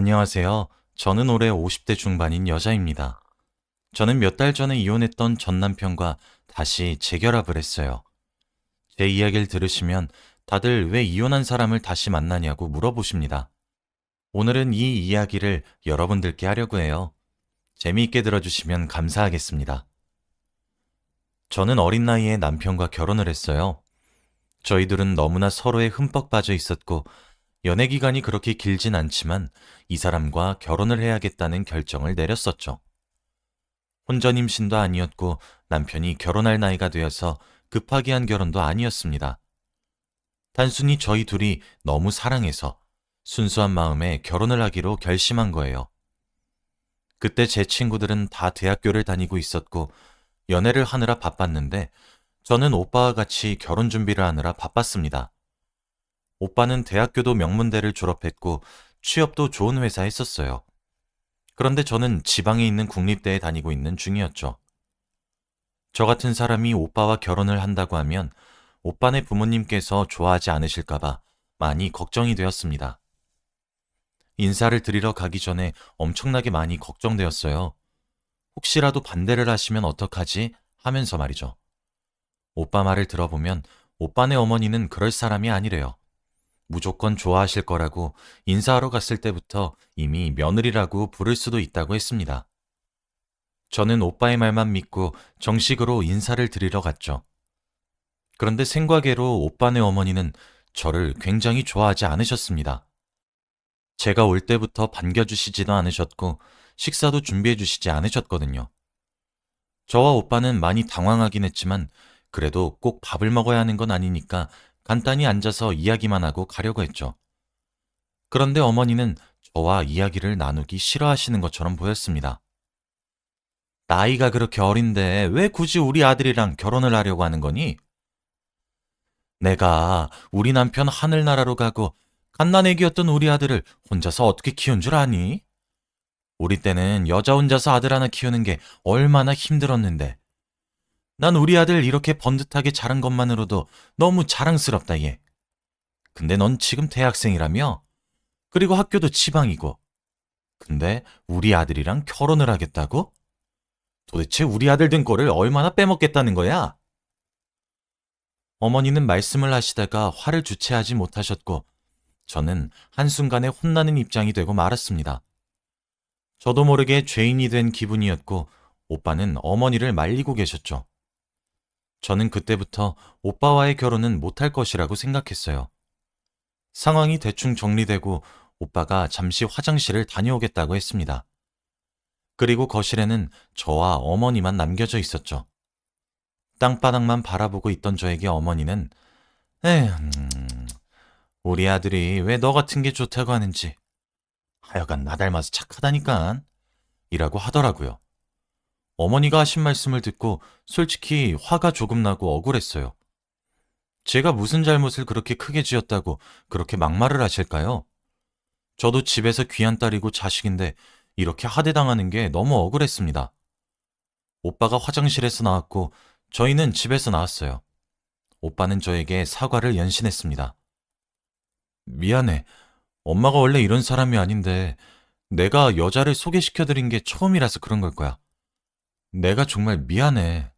안녕하세요. 저는 올해 50대 중반인 여자입니다. 저는 몇 달 전에 이혼했던 전 남편과 다시 재결합을 했어요. 제 이야기를 들으시면 다들 왜 이혼한 사람을 다시 만나냐고 물어보십니다. 오늘은 이 이야기를 여러분들께 하려고 해요. 재미있게 들어주시면 감사하겠습니다. 저는 어린 나이에 남편과 결혼을 했어요. 저희들은 너무나 서로에 흠뻑 빠져 있었고, 연애 기간이 그렇게 길진 않지만 이 사람과 결혼을 해야겠다는 결정을 내렸었죠. 혼전 임신도 아니었고 남편이 결혼할 나이가 되어서 급하게 한 결혼도 아니었습니다. 단순히 저희 둘이 너무 사랑해서 순수한 마음에 결혼을 하기로 결심한 거예요. 그때 제 친구들은 다 대학교를 다니고 있었고 연애를 하느라 바빴는데 저는 오빠와 같이 결혼 준비를 하느라 바빴습니다. 오빠는 대학교도 명문대를 졸업했고 취업도 좋은 회사에 있었어요. 그런데 저는 지방에 있는 국립대에 다니고 있는 중이었죠. 저 같은 사람이 오빠와 결혼을 한다고 하면 오빠네 부모님께서 좋아하지 않으실까봐 많이 걱정이 되었습니다. 인사를 드리러 가기 전에 엄청나게 많이 걱정되었어요. 혹시라도 반대를 하시면 어떡하지? 하면서 말이죠. 오빠 말을 들어보면 오빠네 어머니는 그럴 사람이 아니래요. 무조건 좋아하실 거라고 인사하러 갔을 때부터 이미 며느리라고 부를 수도 있다고 했습니다. 저는 오빠의 말만 믿고 정식으로 인사를 드리러 갔죠. 그런데 생과계로 오빠네 어머니는 저를 굉장히 좋아하지 않으셨습니다. 제가 올 때부터 반겨주시지도 않으셨고 식사도 준비해주시지 않으셨거든요. 저와 오빠는 많이 당황하긴 했지만 그래도 꼭 밥을 먹어야 하는 건 아니니까 간단히 앉아서 이야기만 하고 가려고 했죠. 그런데 어머니는 저와 이야기를 나누기 싫어하시는 것처럼 보였습니다. 나이가 그렇게 어린데 왜 굳이 우리 아들이랑 결혼을 하려고 하는 거니? 내가 우리 남편 하늘나라로 가고 갓난애기였던 우리 아들을 혼자서 어떻게 키운 줄 아니? 우리 때는 여자 혼자서 아들 하나 키우는 게 얼마나 힘들었는데. 난 우리 아들 이렇게 번듯하게 자란 것만으로도 너무 자랑스럽다, 얘. 근데 넌 지금 대학생이라며? 그리고 학교도 지방이고. 근데 우리 아들이랑 결혼을 하겠다고? 도대체 우리 아들 된 꼴을 얼마나 빼먹겠다는 거야? 어머니는 말씀을 하시다가 화를 주체하지 못하셨고, 저는 한순간에 혼나는 입장이 되고 말았습니다. 저도 모르게 죄인이 된 기분이었고, 오빠는 어머니를 말리고 계셨죠. 저는 그때부터 오빠와의 결혼은 못할 것이라고 생각했어요. 상황이 대충 정리되고 오빠가 잠시 화장실을 다녀오겠다고 했습니다. 그리고 거실에는 저와 어머니만 남겨져 있었죠. 땅바닥만 바라보고 있던 저에게 어머니는 에휴, 음, 우리 아들이 왜 너 같은 게 좋다고 하는지 하여간 나 닮아서 착하다니깐 이라고 하더라고요. 어머니가 하신 말씀을 듣고 솔직히 화가 조금 나고 억울했어요. 제가 무슨 잘못을 그렇게 크게 지었다고 그렇게 막말을 하실까요? 저도 집에서 귀한 딸이고 자식인데 이렇게 하대당하는 게 너무 억울했습니다. 오빠가 화장실에서 나왔고 저희는 집에서 나왔어요. 오빠는 저에게 사과를 연신했습니다. 미안해. 엄마가 원래 이런 사람이 아닌데 내가 여자를 소개시켜드린 게 처음이라서 그런 걸 거야. 내가 정말 미안해.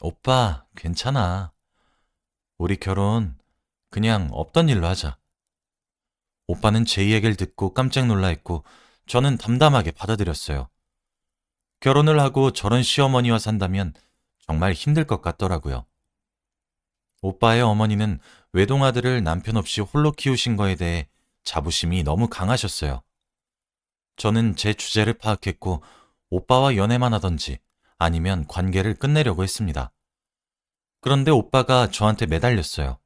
오빠, 괜찮아. 우리 결혼 그냥 없던 일로 하자. 오빠는 제 얘기를 듣고 깜짝 놀라 했고 저는 담담하게 받아들였어요. 결혼을 하고 저런 시어머니와 산다면 정말 힘들 것 같더라고요. 오빠의 어머니는 외동아들을 남편 없이 홀로 키우신 거에 대해 자부심이 너무 강하셨어요. 저는 제 주제를 파악했고 오빠와 연애만 하던지 아니면 관계를 끝내려고 했습니다. 그런데 오빠가 저한테 매달렸어요.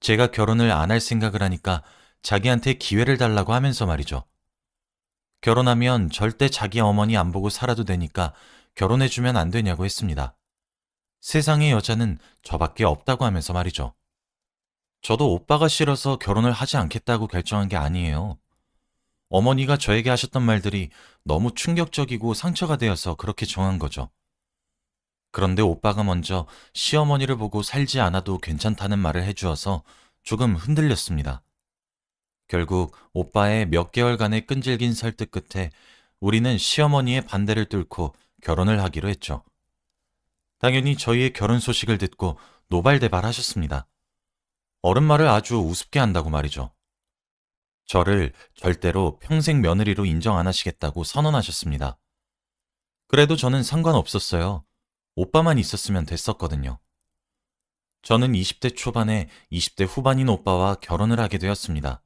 제가 결혼을 안 할 생각을 하니까 자기한테 기회를 달라고 하면서 말이죠. 결혼하면 절대 자기 어머니 안 보고 살아도 되니까 결혼해주면 안 되냐고 했습니다. 세상의 여자는 저밖에 없다고 하면서 말이죠. 저도 오빠가 싫어서 결혼을 하지 않겠다고 결정한 게 아니에요. 어머니가 저에게 하셨던 말들이 너무 충격적이고 상처가 되어서 그렇게 정한 거죠. 그런데 오빠가 먼저 시어머니를 보고 살지 않아도 괜찮다는 말을 해주어서 조금 흔들렸습니다. 결국 오빠의 몇 개월간의 끈질긴 설득 끝에 우리는 시어머니의 반대를 뚫고 결혼을 하기로 했죠. 당연히 저희의 결혼 소식을 듣고 노발대발 하셨습니다. 어른 말을 아주 우습게 한다고 말이죠. 저를 절대로 평생 며느리로 인정 안 하시겠다고 선언하셨습니다. 그래도 저는 상관없었어요. 오빠만 있었으면 됐었거든요. 저는 20대 초반에 20대 후반인 오빠와 결혼을 하게 되었습니다.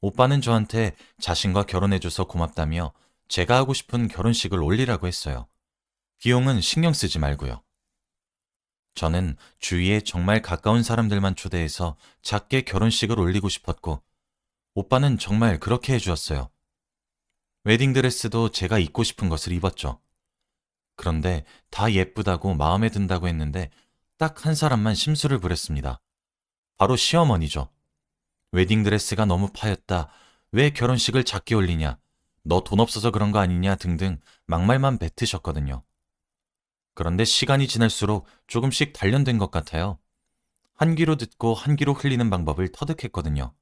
오빠는 저한테 자신과 결혼해줘서 고맙다며 제가 하고 싶은 결혼식을 올리라고 했어요. 비용은 신경 쓰지 말고요. 저는 주위에 정말 가까운 사람들만 초대해서 작게 결혼식을 올리고 싶었고, 오빠는 정말 그렇게 해주었어요. 웨딩드레스도 제가 입고 싶은 것을 입었죠. 그런데 다 예쁘다고 마음에 든다고 했는데 딱 한 사람만 심술을 부렸습니다. 바로 시어머니죠. 웨딩드레스가 너무 파였다. 왜 결혼식을 작게 올리냐. 너 돈 없어서 그런 거 아니냐 등등 막말만 뱉으셨거든요. 그런데 시간이 지날수록 조금씩 단련된 것 같아요. 한 귀로 듣고 한 귀로 흘리는 방법을 터득했거든요.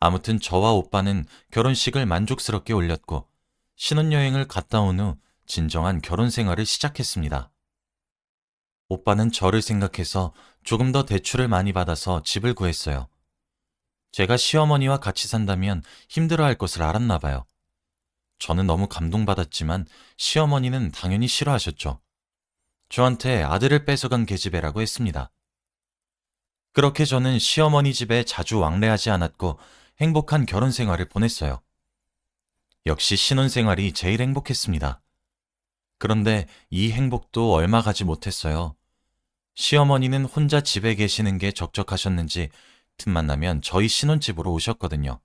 아무튼 저와 오빠는 결혼식을 만족스럽게 올렸고 신혼여행을 갔다 온 후 진정한 결혼 생활을 시작했습니다. 오빠는 저를 생각해서 조금 더 대출을 많이 받아서 집을 구했어요. 제가 시어머니와 같이 산다면 힘들어할 것을 알았나 봐요. 저는 너무 감동받았지만 시어머니는 당연히 싫어하셨죠. 저한테 아들을 뺏어간 계집애라고 했습니다. 그렇게 저는 시어머니 집에 자주 왕래하지 않았고 행복한 결혼 생활을 보냈어요. 역시 신혼 생활이 제일 행복했습니다. 그런데 이 행복도 얼마 가지 못했어요. 시어머니는 혼자 집에 계시는 게 적적하셨는지 틈만 나면 저희 신혼집으로 오셨거든요.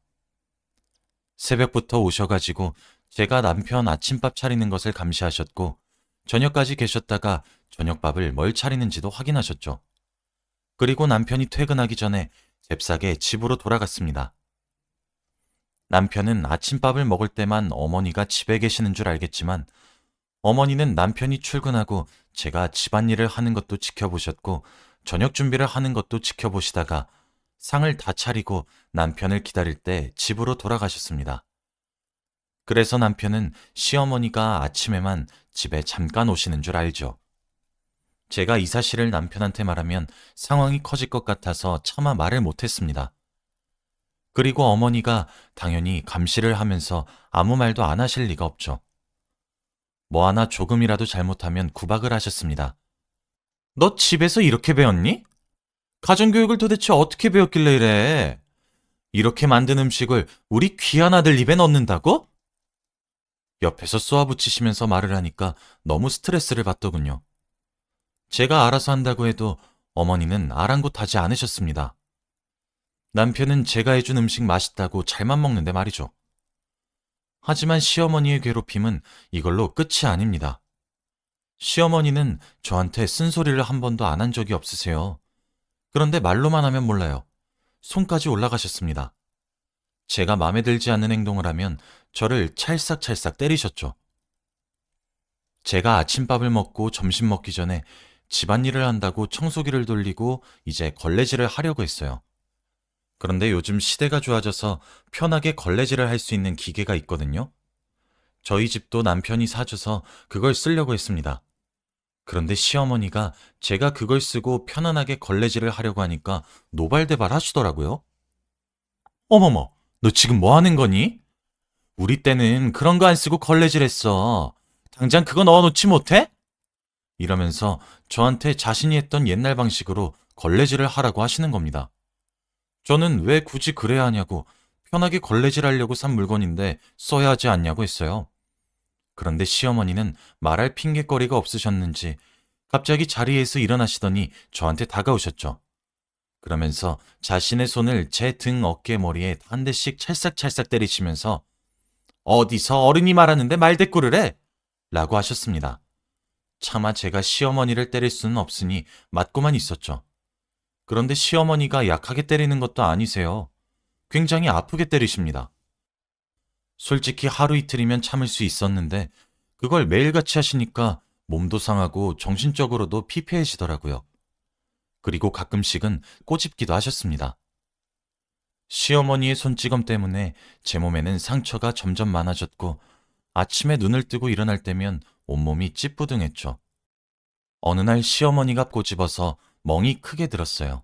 새벽부터 오셔가지고 제가 남편 아침밥 차리는 것을 감시하셨고 저녁까지 계셨다가 저녁밥을 뭘 차리는지도 확인하셨죠. 그리고 남편이 퇴근하기 전에 잽싸게 집으로 돌아갔습니다. 남편은 아침밥을 먹을 때만 어머니가 집에 계시는 줄 알겠지만 어머니는 남편이 출근하고 제가 집안일을 하는 것도 지켜보셨고 저녁 준비를 하는 것도 지켜보시다가 상을 다 차리고 남편을 기다릴 때 집으로 돌아가셨습니다. 그래서 남편은 시어머니가 아침에만 집에 잠깐 오시는 줄 알죠. 제가 이 사실을 남편한테 말하면 상황이 커질 것 같아서 차마 말을 못했습니다. 그리고 어머니가 당연히 감시를 하면서 아무 말도 안 하실 리가 없죠. 뭐 하나 조금이라도 잘못하면 구박을 하셨습니다. 너 집에서 이렇게 배웠니? 가정교육을 도대체 어떻게 배웠길래 이래? 이렇게 만든 음식을 우리 귀한 아들 입에 넣는다고? 옆에서 쏘아붙이시면서 말을 하니까 너무 스트레스를 받더군요. 제가 알아서 한다고 해도 어머니는 아랑곳하지 않으셨습니다. 남편은 제가 해준 음식 맛있다고 잘만 먹는데 말이죠. 하지만 시어머니의 괴롭힘은 이걸로 끝이 아닙니다. 시어머니는 저한테 쓴소리를 한 번도 안 한 적이 없으세요. 그런데 말로만 하면 몰라요. 손까지 올라가셨습니다. 제가 마음에 들지 않는 행동을 하면 저를 찰싹찰싹 때리셨죠. 제가 아침밥을 먹고 점심 먹기 전에 집안일을 한다고 청소기를 돌리고 이제 걸레질을 하려고 했어요. 그런데 요즘 시대가 좋아져서 편하게 걸레질을 할 수 있는 기계가 있거든요. 저희 집도 남편이 사줘서 그걸 쓰려고 했습니다. 그런데 시어머니가 제가 그걸 쓰고 편안하게 걸레질을 하려고 하니까 노발대발 하시더라고요. 어머머, 너 지금 뭐 하는 거니? 우리 때는 그런 거 안 쓰고 걸레질 했어. 당장 그거 넣어놓지 못해? 이러면서 저한테 자신이 했던 옛날 방식으로 걸레질을 하라고 하시는 겁니다. 저는 왜 굳이 그래야 하냐고 편하게 걸레질 하려고 산 물건인데 써야 하지 않냐고 했어요. 그런데 시어머니는 말할 핑계거리가 없으셨는지 갑자기 자리에서 일어나시더니 저한테 다가오셨죠. 그러면서 자신의 손을 제 등 어깨 머리에 한 대씩 찰싹찰싹 때리시면서 어디서 어른이 말하는데 말대꾸를 해? 라고 하셨습니다. 차마 제가 시어머니를 때릴 수는 없으니 맞고만 있었죠. 그런데 시어머니가 약하게 때리는 것도 아니세요. 굉장히 아프게 때리십니다. 솔직히 하루 이틀이면 참을 수 있었는데 그걸 매일같이 하시니까 몸도 상하고 정신적으로도 피폐해지더라고요. 그리고 가끔씩은 꼬집기도 하셨습니다. 시어머니의 손찌검 때문에 제 몸에는 상처가 점점 많아졌고 아침에 눈을 뜨고 일어날 때면 온몸이 찌뿌둥했죠. 어느 날 시어머니가 꼬집어서 멍이 크게 들었어요.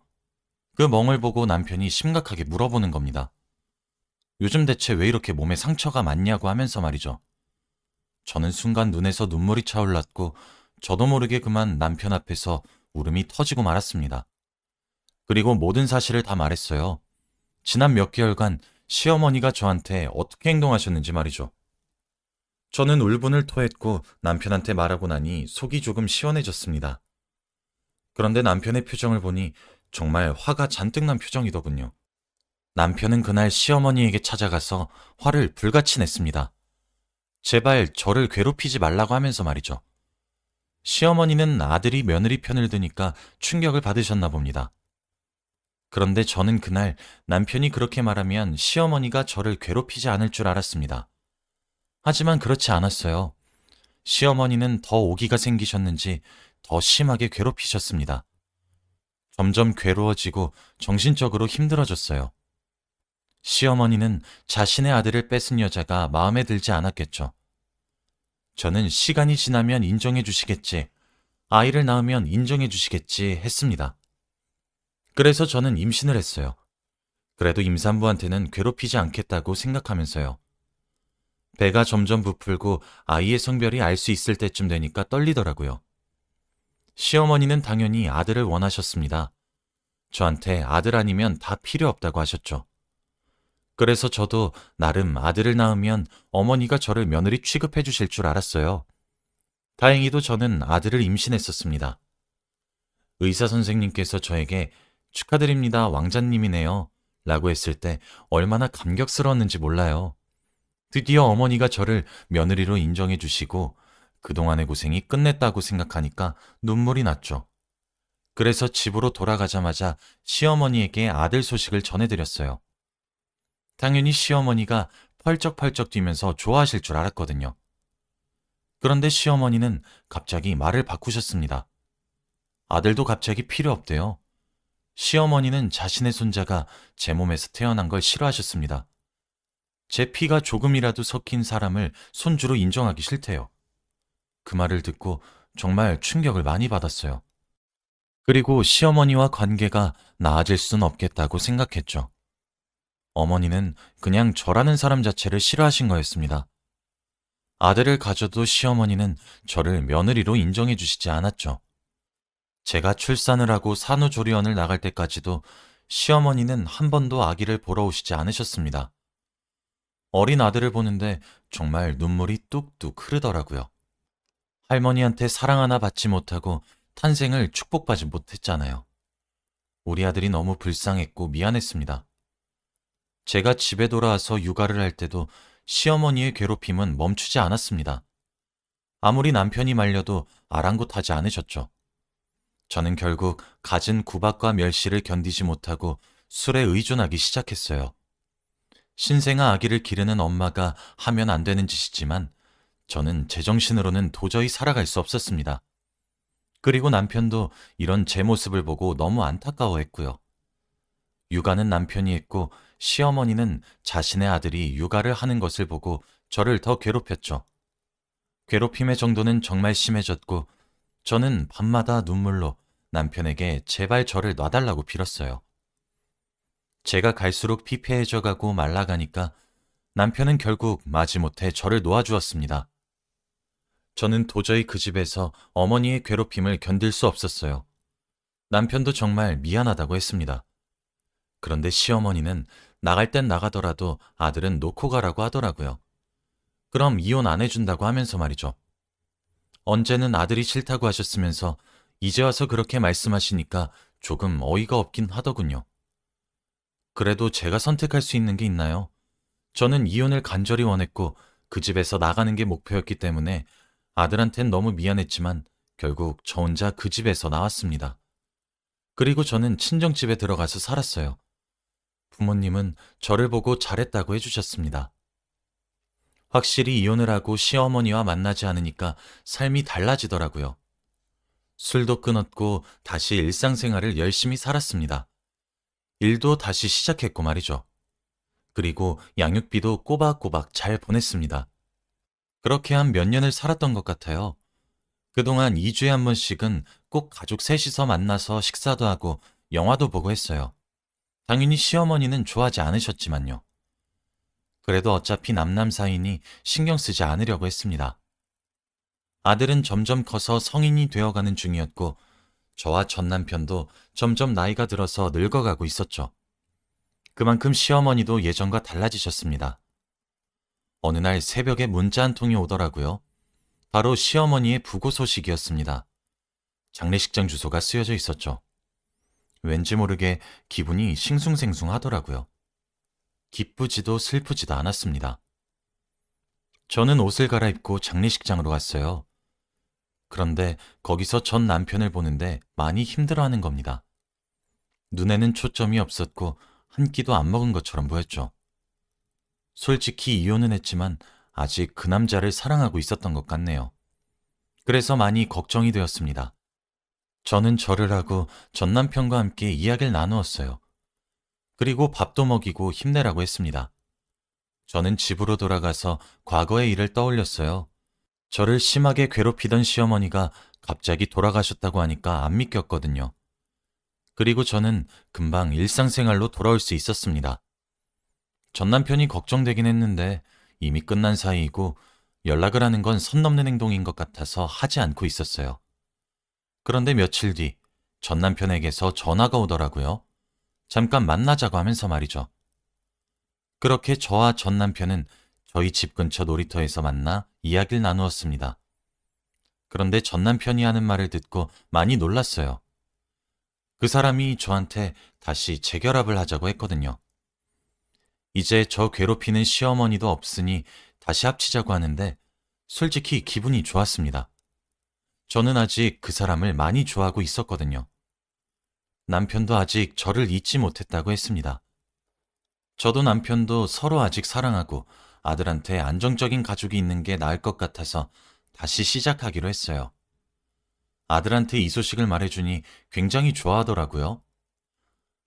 그 멍을 보고 남편이 심각하게 물어보는 겁니다. 요즘 대체 왜 이렇게 몸에 상처가 많냐고 하면서 말이죠. 저는 순간 눈에서 눈물이 차올랐고 저도 모르게 그만 남편 앞에서 울음이 터지고 말았습니다. 그리고 모든 사실을 다 말했어요. 지난 몇 개월간 시어머니가 저한테 어떻게 행동하셨는지 말이죠. 저는 울분을 토했고 남편한테 말하고 나니 속이 조금 시원해졌습니다. 그런데 남편의 표정을 보니 정말 화가 잔뜩 난 표정이더군요. 남편은 그날 시어머니에게 찾아가서 화를 불같이 냈습니다. 제발 저를 괴롭히지 말라고 하면서 말이죠. 시어머니는 아들이 며느리 편을 드니까 충격을 받으셨나 봅니다. 그런데 저는 그날 남편이 그렇게 말하면 시어머니가 저를 괴롭히지 않을 줄 알았습니다. 하지만 그렇지 않았어요. 시어머니는 더 오기가 생기셨는지 더 심하게 괴롭히셨습니다. 점점 괴로워지고 정신적으로 힘들어졌어요. 시어머니는 자신의 아들을 뺏은 여자가 마음에 들지 않았겠죠. 저는 시간이 지나면 인정해 주시겠지, 아이를 낳으면 인정해 주시겠지 했습니다. 그래서 저는 임신을 했어요. 그래도 임산부한테는 괴롭히지 않겠다고 생각하면서요. 배가 점점 부풀고 아이의 성별이 알 수 있을 때쯤 되니까 떨리더라고요. 시어머니는 당연히 아들을 원하셨습니다. 저한테 아들 아니면 다 필요 없다고 하셨죠. 그래서 저도 나름 아들을 낳으면 어머니가 저를 며느리 취급해 주실 줄 알았어요. 다행히도 저는 아들을 임신했었습니다. 의사 선생님께서 저에게 축하드립니다, 왕자님이네요. 라고 했을 때 얼마나 감격스러웠는지 몰라요. 드디어 어머니가 저를 며느리로 인정해 주시고 그동안의 고생이 끝냈다고 생각하니까 눈물이 났죠. 그래서 집으로 돌아가자마자 시어머니에게 아들 소식을 전해드렸어요. 당연히 시어머니가 펄쩍펄쩍 뛰면서 좋아하실 줄 알았거든요. 그런데 시어머니는 갑자기 말을 바꾸셨습니다. 아들도 갑자기 필요 없대요. 시어머니는 자신의 손자가 제 몸에서 태어난 걸 싫어하셨습니다. 제 피가 조금이라도 섞인 사람을 손주로 인정하기 싫대요. 그 말을 듣고 정말 충격을 많이 받았어요. 그리고 시어머니와 관계가 나아질 순 없겠다고 생각했죠. 어머니는 그냥 저라는 사람 자체를 싫어하신 거였습니다. 아들을 가져도 시어머니는 저를 며느리로 인정해 주시지 않았죠. 제가 출산을 하고 산후조리원을 나갈 때까지도 시어머니는 한 번도 아기를 보러 오시지 않으셨습니다. 어린 아들을 보는데 정말 눈물이 뚝뚝 흐르더라고요. 할머니한테 사랑 하나 받지 못하고 탄생을 축복받지 못했잖아요. 우리 아들이 너무 불쌍했고 미안했습니다. 제가 집에 돌아와서 육아를 할 때도 시어머니의 괴롭힘은 멈추지 않았습니다. 아무리 남편이 말려도 아랑곳하지 않으셨죠. 저는 결국 갖은 구박과 멸시를 견디지 못하고 술에 의존하기 시작했어요. 신생아 아기를 기르는 엄마가 하면 안 되는 짓이지만 저는 제정신으로는 도저히 살아갈 수 없었습니다. 그리고 남편도 이런 제 모습을 보고 너무 안타까워했고요. 육아는 남편이 했고 시어머니는 자신의 아들이 육아를 하는 것을 보고 저를 더 괴롭혔죠. 괴롭힘의 정도는 정말 심해졌고 저는 밤마다 눈물로 남편에게 제발 저를 놔달라고 빌었어요. 제가 갈수록 피폐해져 가고 말라가니까 남편은 결국 마지못해 저를 놓아주었습니다. 저는 도저히 그 집에서 어머니의 괴롭힘을 견딜 수 없었어요. 남편도 정말 미안하다고 했습니다. 그런데 시어머니는 나갈 땐 나가더라도 아들은 놓고 가라고 하더라고요. 그럼 이혼 안 해준다고 하면서 말이죠. 언제는 아들이 싫다고 하셨으면서 이제 와서 그렇게 말씀하시니까 조금 어이가 없긴 하더군요. 그래도 제가 선택할 수 있는 게 있나요? 저는 이혼을 간절히 원했고 그 집에서 나가는 게 목표였기 때문에 아들한텐 너무 미안했지만 결국 저 혼자 그 집에서 나왔습니다. 그리고 저는 친정집에 들어가서 살았어요. 부모님은 저를 보고 잘했다고 해주셨습니다. 확실히 이혼을 하고 시어머니와 만나지 않으니까 삶이 달라지더라고요. 술도 끊었고 다시 일상생활을 열심히 살았습니다. 일도 다시 시작했고 말이죠. 그리고 양육비도 꼬박꼬박 잘 보냈습니다. 그렇게 한 몇 년을 살았던 것 같아요. 그동안 2주에 한 번씩은 꼭 가족 셋이서 만나서 식사도 하고 영화도 보고 했어요. 당연히 시어머니는 좋아하지 않으셨지만요. 그래도 어차피 남남 사이니 신경 쓰지 않으려고 했습니다. 아들은 점점 커서 성인이 되어가는 중이었고, 저와 전 남편도 점점 나이가 들어서 늙어가고 있었죠. 그만큼 시어머니도 예전과 달라지셨습니다. 어느 날 새벽에 문자 한 통이 오더라고요. 바로 시어머니의 부고 소식이었습니다. 장례식장 주소가 쓰여져 있었죠. 왠지 모르게 기분이 싱숭생숭하더라고요. 기쁘지도 슬프지도 않았습니다. 저는 옷을 갈아입고 장례식장으로 갔어요. 그런데 거기서 전 남편을 보는데 많이 힘들어하는 겁니다. 눈에는 초점이 없었고 한 끼도 안 먹은 것처럼 보였죠. 솔직히 이혼은 했지만 아직 그 남자를 사랑하고 있었던 것 같네요. 그래서 많이 걱정이 되었습니다. 저는 절을 하고 전 남편과 함께 이야기를 나누었어요. 그리고 밥도 먹이고 힘내라고 했습니다. 저는 집으로 돌아가서 과거의 일을 떠올렸어요. 저를 심하게 괴롭히던 시어머니가 갑자기 돌아가셨다고 하니까 안 믿겼거든요. 그리고 저는 금방 일상생활로 돌아올 수 있었습니다. 전 남편이 걱정되긴 했는데 이미 끝난 사이이고 연락을 하는 건 선 넘는 행동인 것 같아서 하지 않고 있었어요. 그런데 며칠 뒤 전 남편에게서 전화가 오더라고요. 잠깐 만나자고 하면서 말이죠. 그렇게 저와 전 남편은 저희 집 근처 놀이터에서 만나 이야기를 나누었습니다. 그런데 전 남편이 하는 말을 듣고 많이 놀랐어요. 그 사람이 저한테 다시 재결합을 하자고 했거든요. 이제 저 괴롭히는 시어머니도 없으니 다시 합치자고 하는데 솔직히 기분이 좋았습니다. 저는 아직 그 사람을 많이 좋아하고 있었거든요. 남편도 아직 저를 잊지 못했다고 했습니다. 저도 남편도 서로 아직 사랑하고 아들한테 안정적인 가족이 있는 게 나을 것 같아서 다시 시작하기로 했어요. 아들한테 이 소식을 말해주니 굉장히 좋아하더라고요.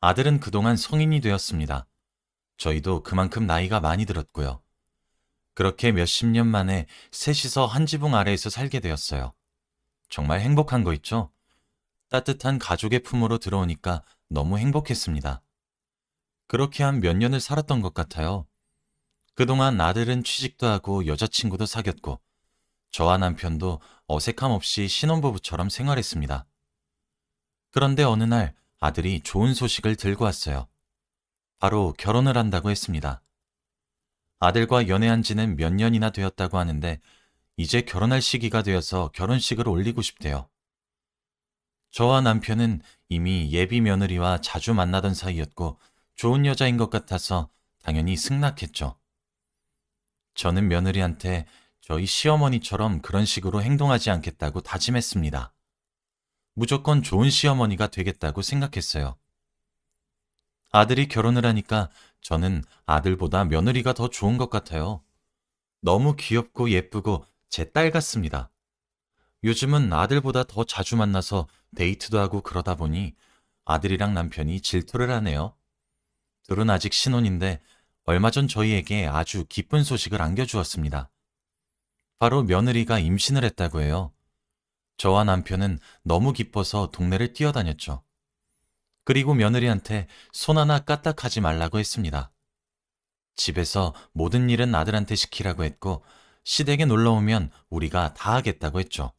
아들은 그동안 성인이 되었습니다. 저희도 그만큼 나이가 많이 들었고요. 그렇게 몇십 년 만에 셋이서 한 지붕 아래에서 살게 되었어요. 정말 행복한 거 있죠? 따뜻한 가족의 품으로 들어오니까 너무 행복했습니다. 그렇게 한 몇 년을 살았던 것 같아요. 그동안 아들은 취직도 하고 여자친구도 사귀었고, 저와 남편도 어색함 없이 신혼부부처럼 생활했습니다. 그런데 어느 날 아들이 좋은 소식을 들고 왔어요. 바로 결혼을 한다고 했습니다. 아들과 연애한 지는 몇 년이나 되었다고 하는데 이제 결혼할 시기가 되어서 결혼식을 올리고 싶대요. 저와 남편은 이미 예비 며느리와 자주 만나던 사이였고 좋은 여자인 것 같아서 당연히 승낙했죠. 저는 며느리한테 저희 시어머니처럼 그런 식으로 행동하지 않겠다고 다짐했습니다. 무조건 좋은 시어머니가 되겠다고 생각했어요. 아들이 결혼을 하니까 저는 아들보다 며느리가 더 좋은 것 같아요. 너무 귀엽고 예쁘고 제 딸 같습니다. 요즘은 아들보다 더 자주 만나서 데이트도 하고 그러다 보니 아들이랑 남편이 질투를 하네요. 둘은 아직 신혼인데 얼마 전 저희에게 아주 기쁜 소식을 안겨주었습니다. 바로 며느리가 임신을 했다고 해요. 저와 남편은 너무 기뻐서 동네를 뛰어다녔죠. 그리고 며느리한테 손 하나 까딱하지 말라고 했습니다. 집에서 모든 일은 아들한테 시키라고 했고 시댁에 놀러 오면 우리가 다 하겠다고 했죠.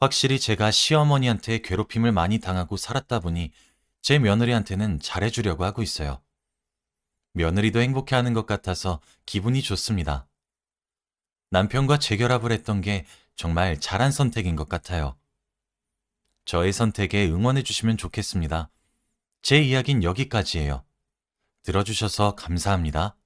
확실히 제가 시어머니한테 괴롭힘을 많이 당하고 살았다 보니 제 며느리한테는 잘해주려고 하고 있어요. 며느리도 행복해하는 것 같아서 기분이 좋습니다. 남편과 재결합을 했던 게 정말 잘한 선택인 것 같아요. 저의 선택에 응원해 주시면 좋겠습니다. 제 이야기는 여기까지예요. 들어주셔서 감사합니다.